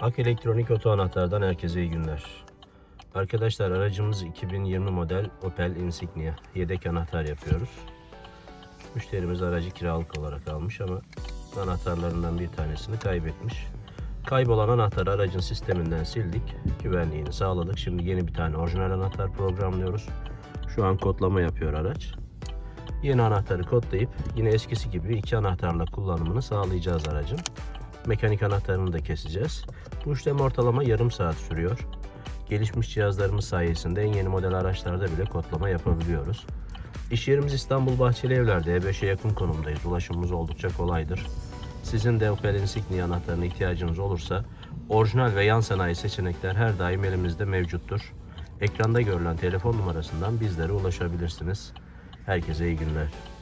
Ak Elektronik Oto Anahtar'dan herkese iyi günler. Arkadaşlar aracımız 2020 model Opel Insignia. Yedek anahtar yapıyoruz. Müşterimiz aracı kiralık olarak almış ama anahtarlarından bir tanesini kaybetmiş. Kaybolan anahtarı aracın sisteminden sildik. Güvenliğini sağladık. Şimdi yeni bir tane orijinal anahtar programlıyoruz. Şu an kodlama yapıyor araç. Yeni anahtarı kodlayıp yine eskisi gibi iki anahtarla kullanımını sağlayacağız aracın. Mekanik anahtarını da keseceğiz. Bu işlem ortalama yarım saat sürüyor. Gelişmiş cihazlarımız sayesinde en yeni model araçlarda bile kodlama yapabiliyoruz. İş yerimiz İstanbul Bahçeli Evler'de E5'e yakın konumdayız. Ulaşımımız oldukça kolaydır. Sizin de Opel Insignia anahtarına ihtiyacınız olursa orijinal ve yan sanayi seçenekler her daim elimizde mevcuttur. Ekranda görülen telefon numarasından bizlere ulaşabilirsiniz. Herkese iyi günler.